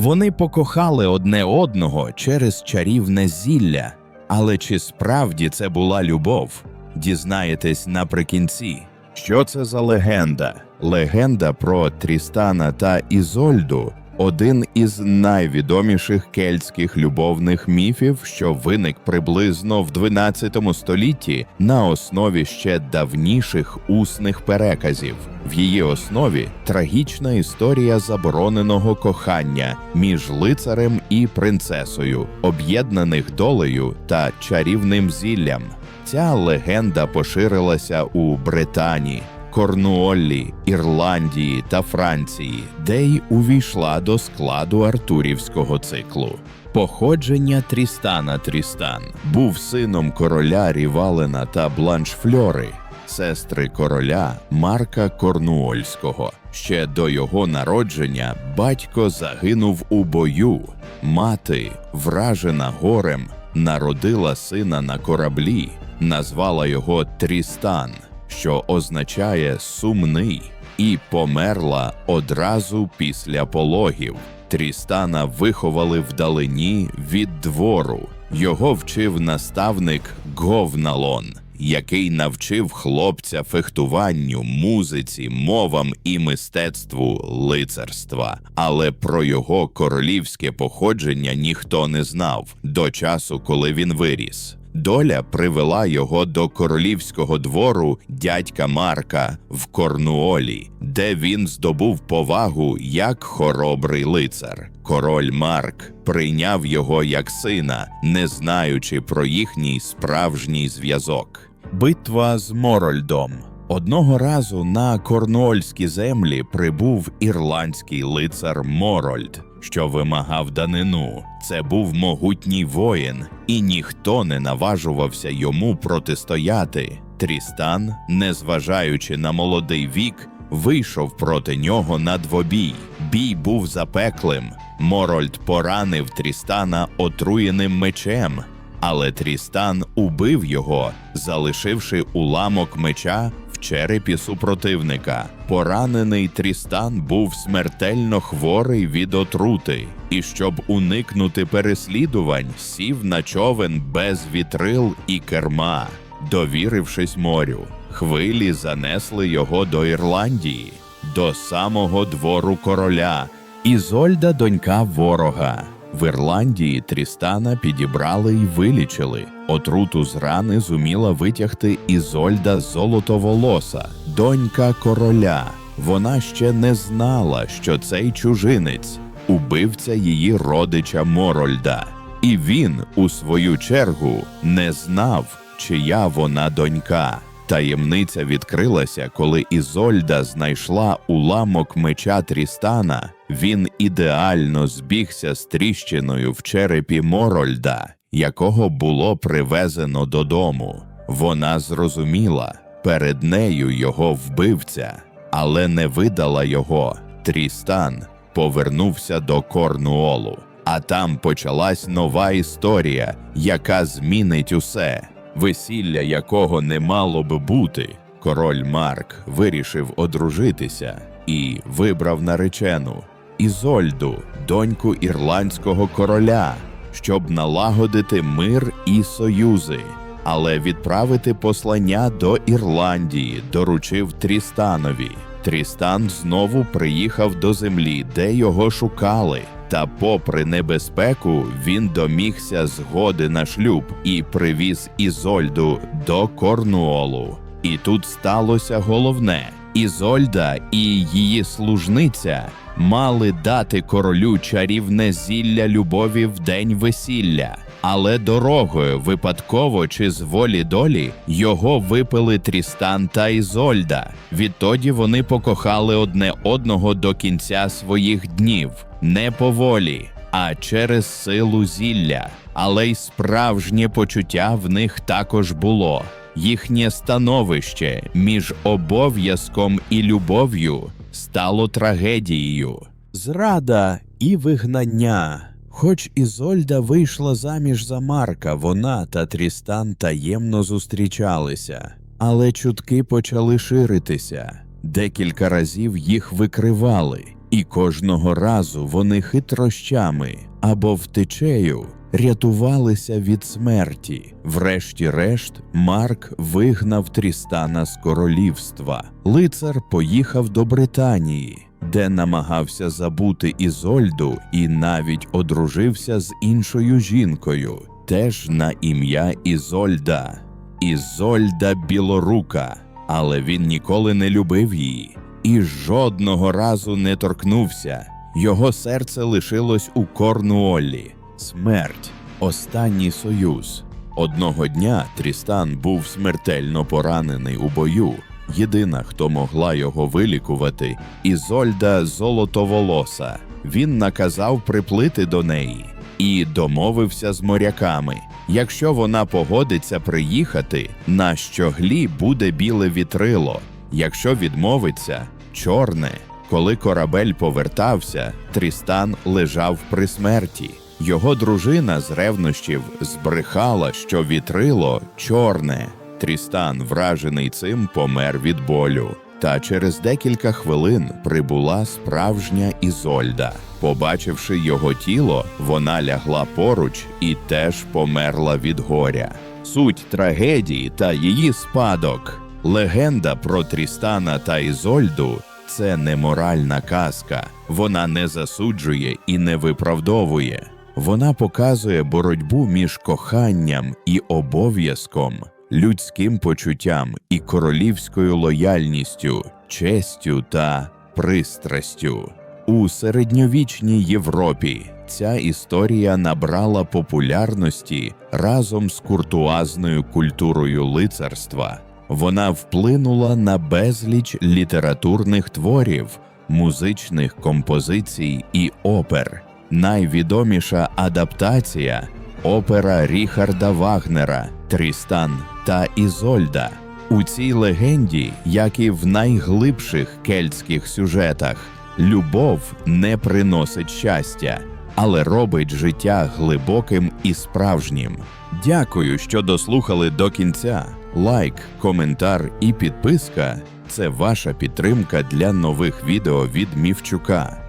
Вони покохали одне одного через чарівне зілля. Але чи справді це була любов? Дізнаєтесь наприкінці. Що це за легенда? Легенда про Трістана та Ізольду один із найвідоміших кельтських любовних міфів, що виник приблизно в 12 столітті на основі ще давніших усних переказів. В її основі трагічна історія забороненого кохання між лицарем і принцесою, об'єднаних долею та чарівним зіллям. Ця легенда поширилася у Британії, Корнуоллі, Ірландії та Франції, де й увійшла до складу артурівського циклу. Походження Трістана Трістан був сином короля Рівалена та Бланшфльори, сестри короля Марка Корнуольського. Ще до його народження батько загинув у бою. Мати, вражена горем, народила сина на кораблі, назвала його Трістан, що означає сумний, і померла одразу після пологів. Трістана виховали вдалині від двору. Його вчив наставник Говналон, який навчив хлопця фехтуванню, музиці, мовам і мистецтву лицарства. Але про його королівське походження ніхто не знав до часу, коли він виріс. Доля привела його до королівського двору дядька Марка в Корнуолі, де він здобув повагу як хоробрий лицар. Король Марк прийняв його як сина, не знаючи про їхній справжній зв'язок. Битва з Морольдом. Одного разу на корнуольські землі прибув ірландський лицар Морольд, що вимагав данину. Це був могутній воїн, і ніхто не наважувався йому протистояти. Трістан, незважаючи на молодий вік, вийшов проти нього на двобій. Бій був запеклим. Морольд поранив Трістана отруєним мечем, але Трістан убив його, залишивши уламок меча черепі супротивника. Поранений Трістан був смертельно хворий від отрути, і щоб уникнути переслідувань, сів на човен без вітрил і керма, довірившись морю. Хвилі занесли його до Ірландії, до самого двору короля. Ізольда донька ворога. В Ірландії Трістана підібрали й вилічили. Отруту з рани зуміла витягти Ізольда Золотоволоса, донька короля. Вона ще не знала, що цей чужинець убивця її родича Морольда. І він, у свою чергу, не знав, чия вона донька. Таємниця відкрилася, коли Ізольда знайшла уламок меча Трістана. Він ідеально збігся з тріщиною в черепі Морольда, якого було привезено додому. Вона зрозуміла перед нею його вбивця, але не видала його. Трістан повернувся до Корнуолу, а там почалась нова історія, яка змінить усе весілля якого не мало б бути. Король Марк вирішив одружитися і вибрав наречену Ізольду, доньку ірландського короля, щоб налагодити мир і союзи. Але відправити послання до Ірландії доручив Трістанові. Трістан знову приїхав до землі, де його шукали. Та, попри небезпеку, він домігся згоди на шлюб і привіз Ізольду до Корнуолу. І тут сталося головне: Ізольда і її служниця мали дати королю чарівне зілля любові в день весілля. Але дорогою, випадково чи з волі долі, його випили Трістан та Ізольда. Відтоді вони покохали одне одного до кінця своїх днів, не по волі, а через силу зілля. Але й справжнє почуття в них також було. Їхнє становище між обов'язком і любов'ю стало трагедією. Зрада і вигнання. Хоч Ізольда вийшла заміж за Марка, вона та Трістан таємно зустрічалися, але чутки почали ширитися. Декілька разів їх викривали, І кожного разу вони хитрощами або втечею рятувалися від смерті. Врешті-решт, Марк вигнав Трістана з королівства. Лицар поїхав до Британії, де намагався забути Ізольду і навіть одружився з іншою жінкою, теж на ім'я Ізольда. Ізольда Білорука, але він ніколи не любив її і жодного разу не торкнувся. Його серце лишилось у Корнуоллі. Смерть останній союз. Одного дня Трістан був смертельно поранений у бою. Єдина, хто могла його вилікувати, Ізольда Золотоволоса. Він наказав приплити до неї і домовився з моряками. Якщо вона погодиться приїхати, на щоглі буде біле вітрило. Якщо відмовиться, чорне. Коли корабель повертався, Трістан лежав при смерті. Його дружина з ревнощів збрехала, що вітрило чорне. Трістан, вражений цим, помер від болю. Та через декілька хвилин прибула справжня Ізольда. Побачивши його тіло, вона лягла поруч і теж померла від горя. Суть трагедії та її спадок. Легенда про Трістана та Ізольду це не моральна казка. Вона не засуджує і не виправдовує. Вона показує боротьбу між коханням і обов'язком, людським почуттям і королівською лояльністю, честю та пристрастю. У середньовічній Європі ця історія набрала популярності разом з куртуазною культурою лицарства. Вона вплинула на безліч літературних творів, музичних композицій і опер. Найвідоміша адаптація опера Ріхарда Вагнера Трістан та Ізольда. У цій легенді, як і в найглибших кельтських сюжетах, любов не приносить щастя, але робить життя глибоким і справжнім. Дякую, що дослухали до кінця. Лайк, коментар і підписка це ваша підтримка для нових відео від Мівчука.